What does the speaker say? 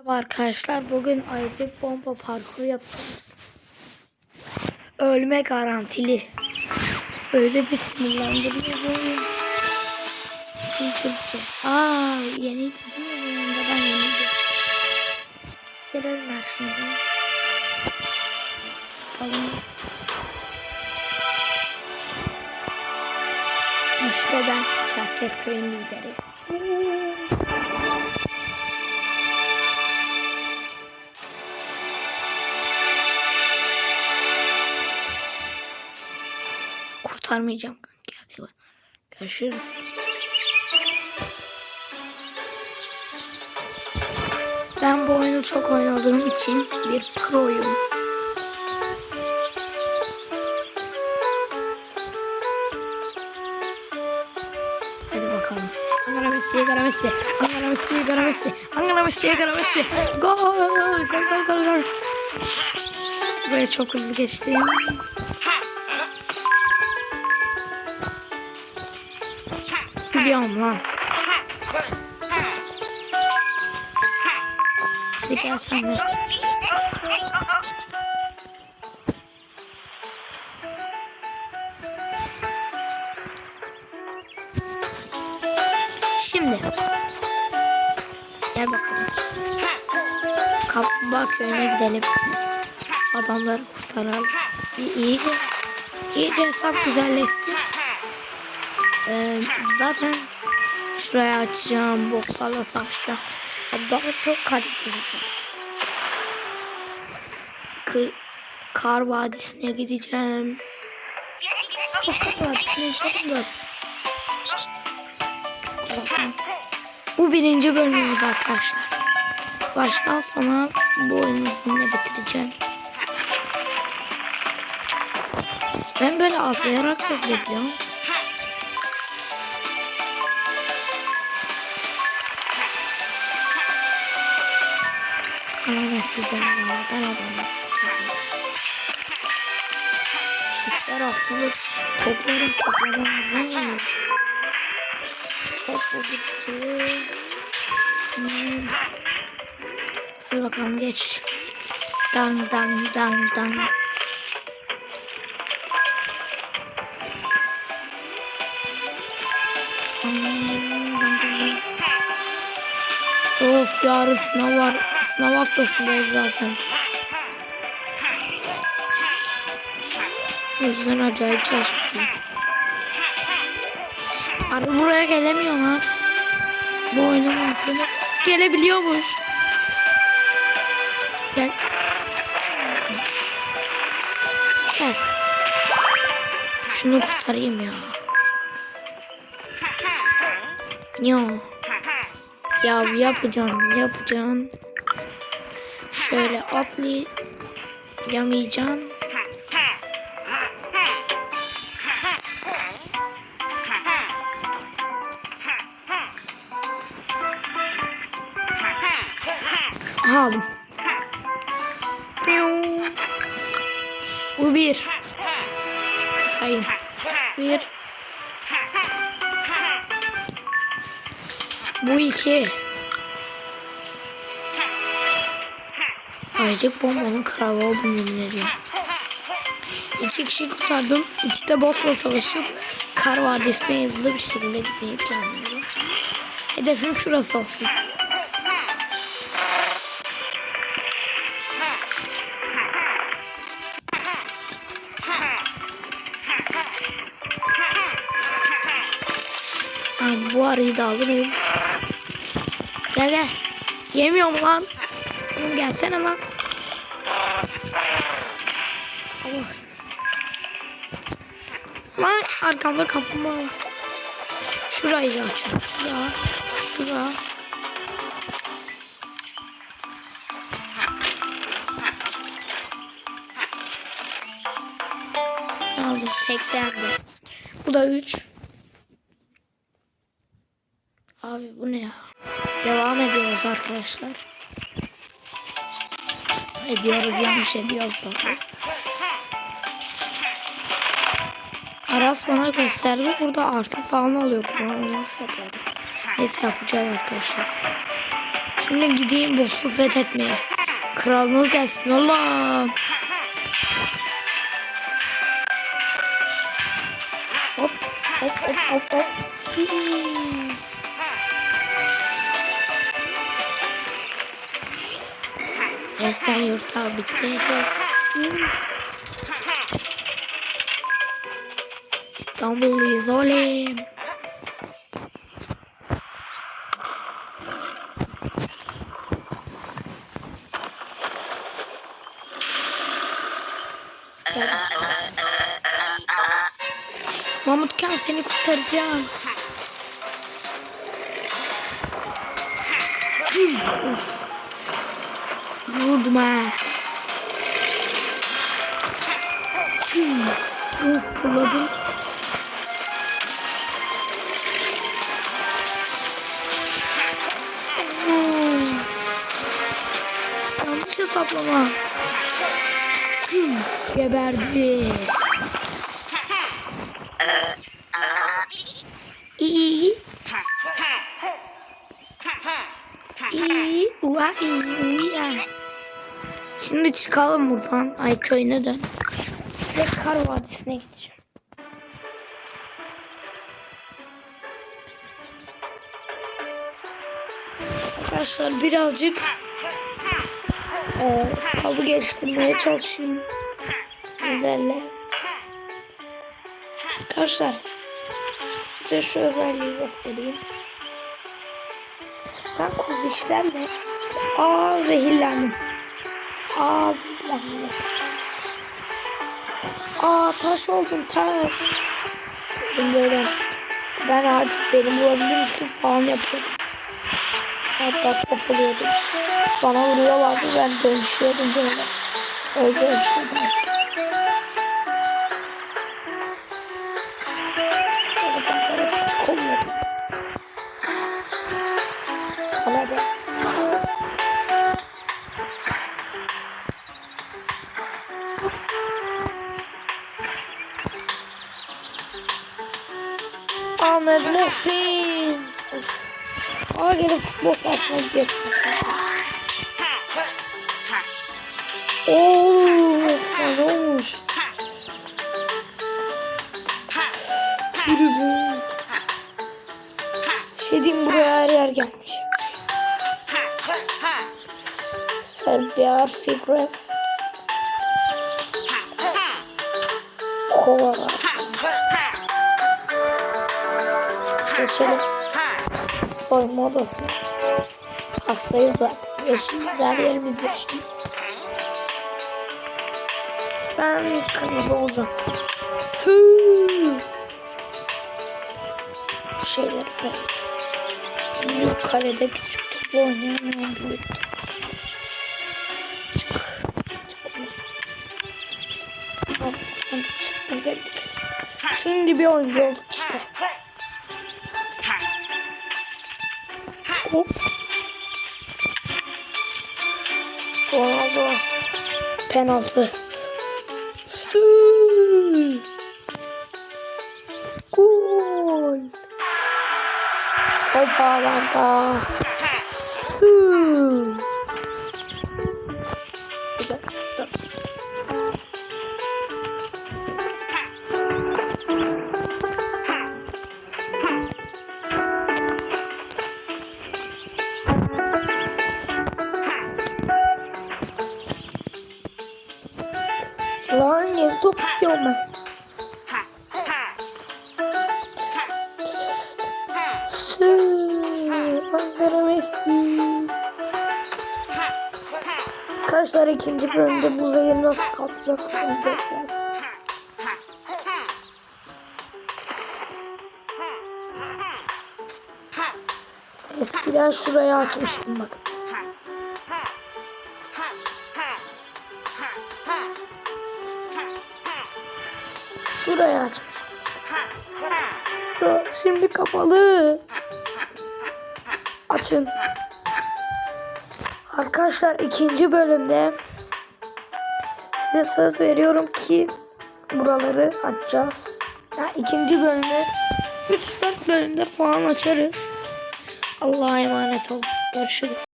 Merhaba arkadaşlar bugün ayıcık bomba parkuru yapacağız. Ölme garantili. Öyle bir sinirlendiriyor. Üzücü. Aa yeniydi değil mi bu oyunda ben yeniydim. Görelim ben şimdi. Bakalım. İşte ben Çerkezköy'ün lideri. Kurtarmayacağım kanki. Hadi görüşürüz. Ben bu oyunu çok oynadığım için bir proyum. Hadi bakalım. Ankara Messi, Ankara Messi, Ankara Messi, Ankara Messi, Ankara Messi, Ankara Messi. Gol, gol, gol, gol, gol. Buraya çok hızlı geçtim. Biliyorum lan. Hadi gel de. Şimdi. Gel bakalım. Kaplumbağa köyüne gidelim. Adamları kurtaralım. Bir iyice, iyice hesap güzelleşsin. Ee, zaten şuraya açacağım. Boklarla satacağım. Daha çok kaliteli. Kı- Kar Vadisi'ne gideceğim. O Kar Vadisi'ne gidelim de. Bu birinci bölümümüz arkadaşlar. Baştan sona bu oyunu bitireceğim. Ben böyle atlayarak da gidebiliyorum. Ama ben sizden. Ben adamım. İster haftalık toplarım toplamam ne? Topla gitti. Hmm. Hadi bakalım geç. Dang dang dang dang. Of yarın sınav var. Sınav haftasındayız zaten. O yüzden acayip çalışıyorum. Abi buraya gelemiyorlar. Bu oyunun mantığını gelebiliyormuş. Gel. Gel. Şunu kurtarayım ya. Yo. Ya yapacağım, yapacağım. Şöyle atlayamayacaksın. Aha, aldım. Bu bir. Sayın. Bir. Bu iki. Ayıcık bombanın kralı oldum yemin ediyorum. İki kişi kurtardım. Üçte bossla savaşıp kar vadisine hızlı bir şekilde gitmeyi planlıyorum. Hedefim şurası olsun. Abi bu arıyı da alırım. Gel gel. Yemiyorum lan. Gelsene lan. Lan arkamda kaplumbağa var. Şurayı açıyorum. Şura. Şura. Aldım. 80 Bu da 3. Abi bu ne ya? Devam ediyoruz arkadaşlar. Ediyoruz yanlış ediyoruz tabii. Aras bana gösterdi. Burada artı falan oluyor. Bunu nasıl yapalım? Neyse yapacağız arkadaşlar. Şimdi gideyim boss'u fethetmeye. Kralınız gelsin Allah'ım. Hop hop hop hop hop. Esen yurtağı bitti. Então, beleza, olha. Mahmut gel seni kurtaracağım. Uf. Vurdum ha. Uf fırladım. Yanlış hesaplama. Geberdi. İyi. İyi. Ua iyi. Uya. Şimdi çıkalım buradan. Ay köyüne dön. Ve Kar Vadisi'ne gideceğim. Arkadaşlar birazcık e, sabı geliştirmeye çalışayım sizlerle. Arkadaşlar size şu özelliği göstereyim. Ben kuzu işlerle aa zehirlendim. Aa zehirlendim. Aa taş oldum taş. Bilmiyorum. Ben artık benim bulabilir misin falan yapıyordum. Hatta kopuluyordum. Bana vuruyorlardı ben dönüşüyordum böyle. Öyle dönüşüyordum eskiden. Sonra ben böyle küçük oluyordum. Talebe. Ahmet Muhsin. Aa gelip futbol sahasına arkadaşlar. Oo efsane olmuş. Tribün. Şey diyeyim buraya her yer gelmiş. Serbiya Figres. Kovalar. Geçelim. Soyunma odası. Hastayız zaten. Yaşımız her yerimiz yaşlı. Ben kanalı olacağım. Tüh. Şeyleri ben. Büyük kalede küçük topla oynayamıyorum. Büyük top. Çık. Çıkmayabiliriz. Şimdi bir oyuncu olduk işte. Hop. Ronaldo. Penaltı. Su. Gol. Top Lan yeni top istiyorum ben. Ankara ikinci bölümde bu zehir nasıl kalkacak onu göreceğiz. Eskiden şurayı açmıştım bak. Şurayı açmıştım. Dur, Şimdi kapalı. Açın. Arkadaşlar ikinci bölümde size söz veriyorum ki buraları açacağız. Ya ikinci bölümde 3-4 bölümde falan açarız. Allah'a emanet olun. Görüşürüz.